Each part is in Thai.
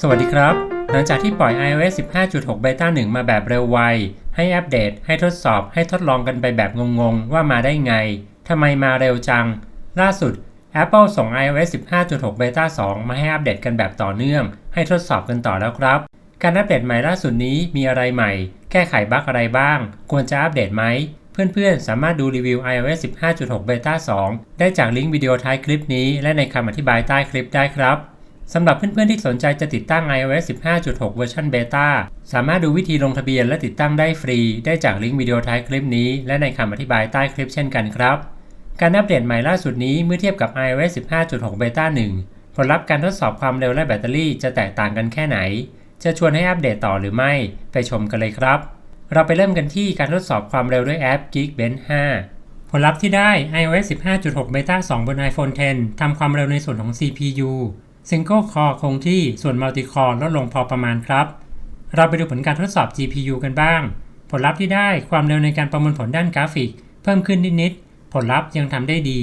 สวัสดีครับ หลังจากที่ปล่อย iOS 15.6 Beta 1 มาแบบเร็วไว ให้อัปเดต ให้ทดสอบ ให้ทดลองกันไปแบบงงๆ ว่ามาได้ไง ทำไมมาเร็วจัง ล่าสุด Apple ส่ง iOS 15.6 Beta 2 มาให้อัปเดตกันแบบต่อเนื่อง ให้ทดสอบกันต่อแล้วครับ การอัปเดตใหม่ล่าสุดนี้มีอะไรใหม่ แก้ไขบั๊กอะไรบ้าง ควรจะอัปเดตไหม เพื่อนๆ สามารถดูรีวิว iOS 15.6 Beta 2 ได้จากลิงก์วิดีโอท้ายคลิปนี้ และในคำอธิบายใต้คลิปได้ครับ สำหรับเพื่อนๆที่สนใจจะติดตั้ง iOS 15.6 เวอร์ชันเบต้าสามารถดูวิธีลงทะเบียนและติดตั้งได้ฟรี ได้จากลิงก์วิดีโอท้ายคลิปนี้ และในคำอธิบายใต้คลิปเช่นกันครับ การอัปเดตใหม่ล่าสุดนี้เมื่อเทียบกับ iOS 15.6 Beta 1ผลลัพธ์การทดสอบความเร็วและแบตเตอรี่จะแตกต่างกันแค่ไหน จะชวนให้อัปเดตต่อหรือไม่ ไปชมกันเลยครับ เราไปเริ่มกันที่การทดสอบความเร็วด้วยแอป Geekbench 5ผลลัพธ์ที่ได้ iOS 15.6 Beta 2 บน iPhone X ทำความเร็วในส่วนของ CPU Single Core คงที่ส่วน Multi Core ลดลงพอประมาณครับ เราไปดูผลการทดสอบ GPU กันบ้าง ผลลัพธ์ที่ได้ความเร็วในการประมวลผลด้านกราฟิก เพิ่มขึ้นนิดๆ ผลลัพธ์ยังทำได้ดี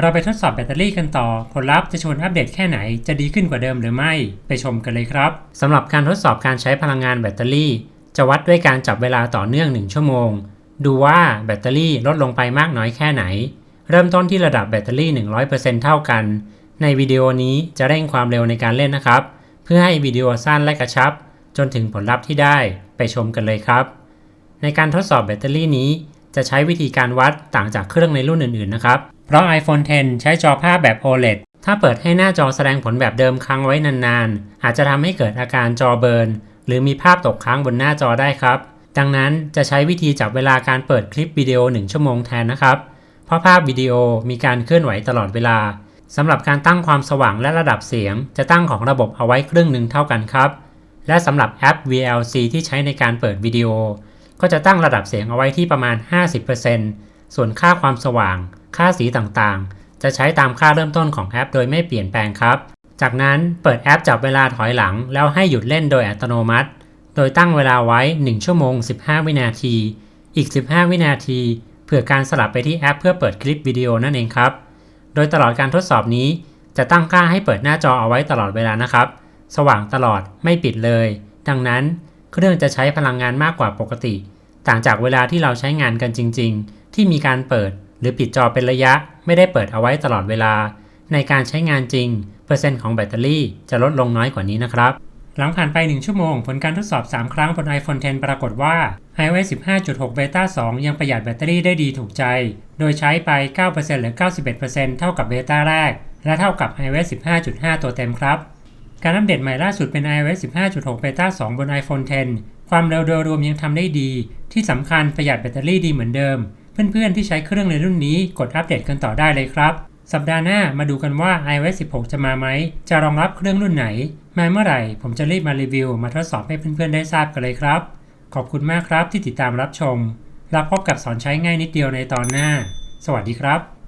เราไปทดสอบแบตเตอรี่กันต่อ ผลลัพธ์จะชวนอัปเดตแค่ไหนจะดีขึ้นกว่าเดิมหรือไม่ ไปชมกันเลยครับสำหรับการทดสอบการใช้พลังงานแบตเตอรี่ จะวัดด้วยการจับเวลาต่อเนื่อง 1 ชั่วโมง ดูว่าแบตเตอรี่ลดลงไปมากน้อยแค่ไหน เริ่มต้นที่ระดับแบตเตอรี่ 100%เท่ากัน ในวิดีโอนี้จะเร่งความเร็วในการเล่นนะครับ เพื่อให้วิดีโอสั้นและกระชับ จนถึงผลลัพธ์ที่ได้ไปชมกันเลยครับ ในการทดสอบแบตเตอรี่นี้ จะใช้วิธีการวัดต่างจากเครื่องในรุ่นอื่นๆนะครับ เพราะ iPhone X ใช้จอภาพแบบ OLED ถ้าเปิดให้หน้าจอแสดงผลแบบเดิมค้างไว้นานๆ อาจจะทำให้เกิดอาการจอเบิร์นหรือมีภาพตกค้างบนหน้าจอได้ครับ ดังนั้นจะใช้วิธีจับเวลาการเปิดคลิปวิดีโอ 1 ชั่วโมงแทนนะครับ เพราะภาพวิดีโอมีการเคลื่อนไหวตลอดเวลา สำหรับการตั้งความสว่างและระดับเสียง จะตั้งของระบบเอาไว้ครึ่งหนึ่งเท่ากันครับ และสำหรับแอป VLC ที่ใช้ในการเปิดวิดีโอ ก็จะตั้งระดับเสียงเอาไว้ที่ประมาณ 50%ส่วนค่าความสว่าง ค่าสีต่างๆ จะใช้ตามค่าเริ่มต้นของแอป โดยไม่เปลี่ยนแปลงครับ จากนั้นเปิดแอปจับเวลาถอยหลัง แล้วให้หยุดเล่นโดยอัตโนมัติ โดยตั้งเวลาไว้ 1 ชั่วโมง 15 วินาที อีก 15 วินาที เผื่อการสลับไปที่แอป เพื่อเปิดคลิปวิดีโอนั่นเองครับ โดยตลอดการทดสอบนี้ จะตั้งค่าให้เปิดหน้าจอเอาไว้ตลอดเวลานะครับ สว่างตลอดไม่ปิดเลย ดังนั้นเครื่องจะใช้พลังงานมากกว่าปกติ ต่างจากเวลาที่เราใช้งานกันจริง ๆ ที่มีการเปิดหรือปิดจอเป็นระยะ ไม่ได้เปิดเอาไว้ตลอดเวลา ในการใช้งานจริง เปอร์เซ็นต์ของแบตเตอรี่จะลดลงน้อยกว่านี้นะครับ หลังผ่านไป 1 ชั่วโมง ผลการทดสอบ 3 ครั้งบน iPhone X ปรากฏว่า iOS 15.6 Beta 2 ยังประหยัดแบตเตอรี่ได้ดีถูกใจ โดยใช้ไป 9%หรือ 91%เท่ากับเบต้าแรก และเท่ากับ iOS 15.5 ตัวเต็มครับ การอัปเดตใหม่ล่าสุดเป็น iOS 15.6 Beta 2 บน iPhone X ความเร็วโดยรวมยังทำได้ดี ที่สำคัญประหยัดแบตเตอรี่ดีเหมือนเดิม เพื่อนๆ ที่ใช้เครื่องในรุ่นนี้กดอัปเดตกันต่อได้เลยครับ สัปดาห์หน้ามาดูกันว่า iOS 16 จะมาไหม จะรองรับเครื่องรุ่นไหน มาเมื่อไหร่ ผมจะรีบมารีวิว มาทดสอบให้เพื่อนๆได้ทราบกันเลยครับ ขอบคุณมากครับที่ติดตามรับชมแล้วพบกับสอนใช้ง่ายนิดเดียวในตอนหน้า สวัสดีครับ